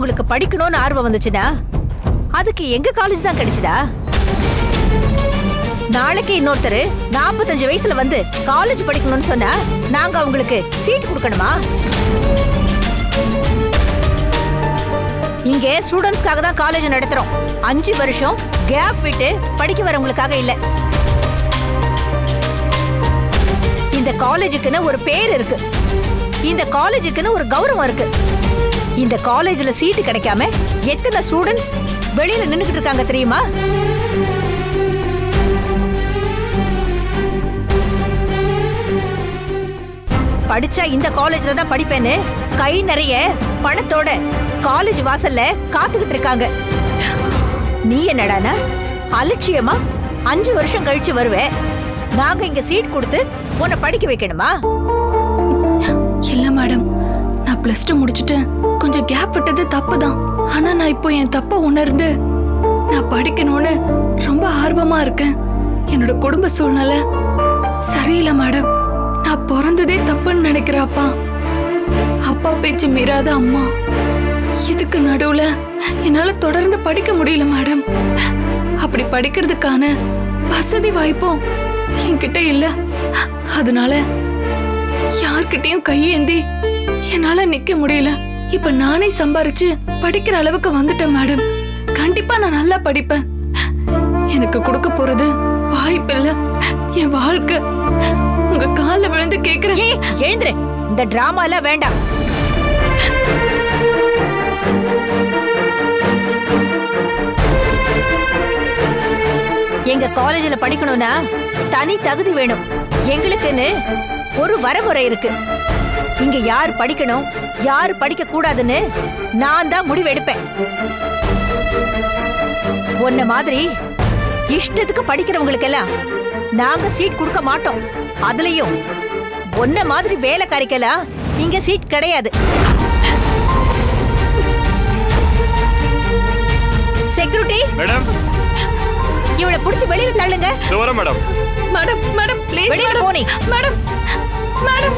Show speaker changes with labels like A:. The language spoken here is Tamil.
A: உங்களுக்கு படிக்கணும்னு ஆர்வம் வந்துச்சுன்னா அதுக்கு எங்க காலேஜ் தான் கிடைச்சதா? நாளைக்கு இன்னொருத்தர் நாற்பத்தஞ்சு வயசுல வந்து காலேஜ் படிக்கணும்னு சொன்னா நாங்க அவங்களுக்கு சீட் கொடுக்கணுமா? இங்கே ஸ்டூடெண்ட்ஸ்க்காக தான் காலேஜ் நடத்துறோம். அஞ்சு வருஷம் கேப் விட்டு படிக்க வரவங்களுக்காக இல்ல. இந்த காலேஜுக்குன்னு ஒரு பேர் இருக்கு. இந்த காலேஜுக்குன்னு ஒரு கௌரவம் இருக்கு. இந்த காலேஜ்ல சீட்டு கிடைக்காம எத்தனை ஸ்டூடெண்ட்ஸ் வெளியில நின்னுக்கிட்டு இருக்காங்க தெரியுமா? படிச்சா இந்த காலேஜ்ல தான் படிப்பேன்னு கை நிறைய பணத்தோட காலேஜ் வாசல்ல காத்துக்கிட்டு இருக்காங்க. நீ என்னடானா? அலட்சியமா? அஞ்சு வருஷம் கழிச்சு வருவேன் நாங்க இங்க சீட் கொடுத்து உன்னை படிக்க வைக்கணுமா?
B: இல்ல மேடம் நான் பிளஸ் டூ முடிச்சுட்டு கொஞ்சம் கேப் விட்டது தப்பு தான் ஆனா நான் இப்போ என் தப்ப உணர்ந்து நான் படிக்கணும்னு ரொம்ப ஆர்வமா இருக்கேன். என்னோட குடும்ப சூழ்நிலை சரியில்லை மேடம் நான் பிறந்ததே தப்புன்னு நினைக்கிற அப்பா அப்பா பேச்சு மீறாத அம்மா. இதுக்கு நடுவுல என்னால தொடர்ந்து படிக்க முடியல மேடம் அப்படி படிக்கிறதுக்கான வசதி வாய்ப்பும் என்கிட்ட இல்ல. அதனால யார்கிட்டயும் கையேந்தி என்னால நிக்க முடியல. இப்ப நானே சம்பாரிச்சு படிக்கிற அளவுக்கு வந்துட்டேன் மேடம். கண்டிப்பா நான் நல்லா படிப்பேன். எனக்கு கொடுக்க போறது வாய்ப்பில்ல என் வாழ்க்கை. உங்க கால்ல விழுந்து கேக்குறேன்.
A: எழுந்துரு. இந்த டிராமா எல்லாம் வேண்டாம். எங்க காலேஜ்ல படிக்கணும்னா தனி தகுதி வேணும். எங்களுக்குன்னு ஒரு வரமுறை இருக்கு. இங்க யார் படிக்கணும் யார் படிக்க கூடாதுன்னு நான் தான் முடிவு எடுப்பேன் உன்ன மாதிரி இஷ்டத்துக்கு படிக்கிறவங்களுக்கெல்லாம் நாங்க சீட் கொடுக்க மாட்டோம். அதுலயும் உன்ன மாதிரி வேலைக்காரிக்கெல்லாம் இங்க சீட் கிடையாது. செக்யூரிட்டி
C: மேடம்
A: இவளை புடிச்சு வெளியில தள்ளுங்க.
C: மேடம்
B: மேடம் மேடம் ப்ளீஸ்
A: வெளியில
B: மேடம்
A: போனி.
B: Madam madam